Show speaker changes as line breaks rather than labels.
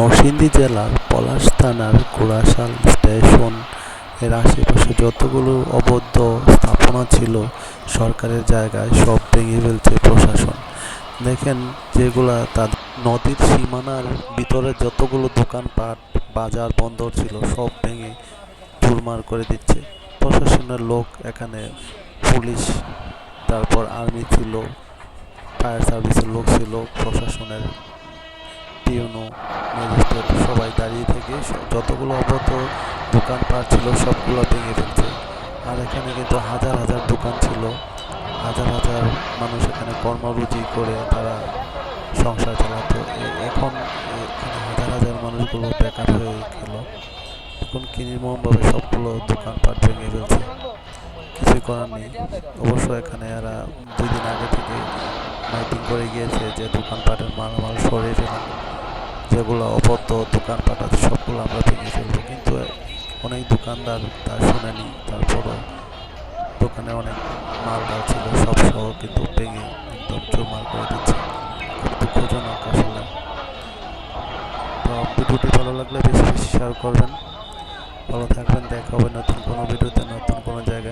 নরসিংদী জেলার পলাশ থানার কুড়াশাল স্টেশন। এর আশেপাশে যতগুলো অবৈধ স্থাপনা ছিল, সরকারের জায়গায় সব ভেঙে ফেলছে প্রশাসন। দেখেন যেগুলা তার নদীর সীমানার ভিতরে যতগুলো দোকানপাট, বাজার, বন্দর ছিল, সব ভেঙে চুরমার করে দিচ্ছে। প্রশাসনের লোক এখানে পুলিশ, তারপর আর্মি ছিল, ফায়ার সার্ভিসের লোক ছিল, প্রশাসনের পিওনো ম্যাজিস্ট্রেট সবাই দাঁড়িয়ে থেকে যতগুলো অবৈধ দোকানপাট ছিল, সবগুলো ভেঙে ফেলছে। আর এখানে কিন্তু হাজার হাজার দোকান ছিল। হাজার হাজার মানুষ এখানে কর্মরুচি করে তারা সংসার চালাতো। এখন হাজার হাজার মানুষগুলো বেকার হয়ে গেল। এখন কি নির্মমভাবে সবগুলো দোকানপাট ভেঙে ফেলছে। কিছুই করার নেই। অবশ্য এখানে এরা দুই দিন আগে থেকে মাইকিং করে গিয়েছে যে দোকানপাটের মালামাল সরিয়ে ফেলান। যেগুলো অবদ্ধ দোকানপাট আছে সবগুলো আমরা ভেঙে ফেলব। কিন্তু অনেক দোকানদার তা শুনেনি। তারপরও দোকানে অনেক মালটাল ছিল, সব সহ কিন্তু ভেঙে একদম চুরমার করে দিচ্ছে। খুব দুঃখজনক আসলে। তো ভিডিওটি ভালো লাগলে বেশি বেশি শেয়ার করবেন। ভালো থাকবেন, দেখা হবে নতুন কোনো ভিডিওতে, নতুন কোনো জায়গায়।